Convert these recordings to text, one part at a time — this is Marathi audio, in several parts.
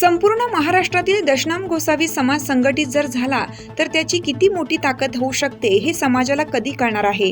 संपूर्ण महाराष्ट्रातील दशनाम गोसावी समाज संघटित जर झाला तर त्याची किती मोठी ताकद होऊ शकते हे समाजाला कधी कळणार आहे?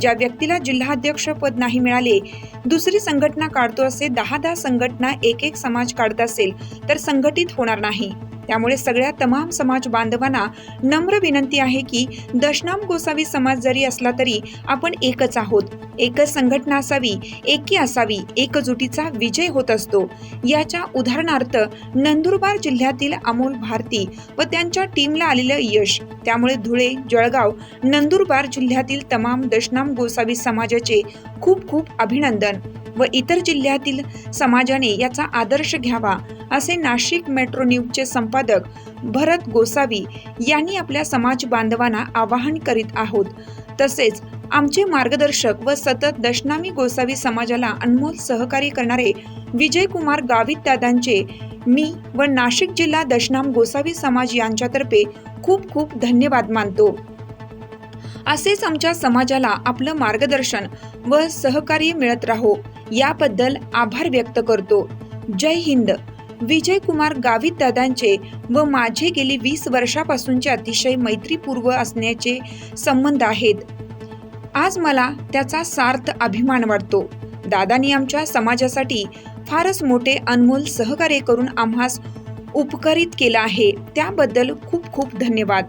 ज्या व्यक्तीला जिल्हाध्यक्ष पद नाही मिळाले दुसरी संघटना काढतो असे दहा दहा संघटना एक एक समाज काढत असेल तर संघटित होणार नाही. त्यामुळे सगळ्या तमाम समाज बांधवांना नम्र विनंती आहे की दशनाम गोसावी समाज जरी असला तरी आपण एकच आहोत. एकच संघटना असावी एकी असावी एकजुटीचा विजय होत असतो. याच्या उदाहरणार्थ नंदुरबार जिल्ह्यातील अमोल भारती व त्यांच्या टीमला आलेलं यश. त्यामुळे धुळे जळगाव नंदुरबार जिल्ह्यातील तमाम दशनाम गोसावी समाजाचे खूप खूप अभिनंदन. व इतर जिल्ह्यातील समाजाने याचा आदर्श घ्यावा असे नाशिक मेट्रो न्यूजचे संपादक भरत गोसावी यांनी आपल्या समाज बांधवांना आवाहन करीत आहोत. तसेच आमचे मार्गदर्शक व सतत दशनामी गोसावी समाजाला अनमोल सहकार्य करणारे विजयकुमार गावित दादांचे मी व नाशिक जिल्हा दशनाम गोसावी समाज यांच्यातर्फे खूप खूप धन्यवाद मानतो. असेच आमच्या समाजाला आपलं मार्गदर्शन व सहकार्य मिळत राहो. याबद्दल आभार व्यक्त करतो. जय हिंद. विजय कुमार गावित दादांचे व माझे गेली वीस वर्षापासूनचे अतिशय मैत्रीपूर्व असण्याचे संबंध आहेत. आज मला त्याचा सार्थ अभिमान वाटतो. दादानी आमच्या समाजासाठी फारच मोठे अनमोल सहकार्य करून आम्हास उपकारित केलं आहे. त्याबद्दल खूप खूप धन्यवाद.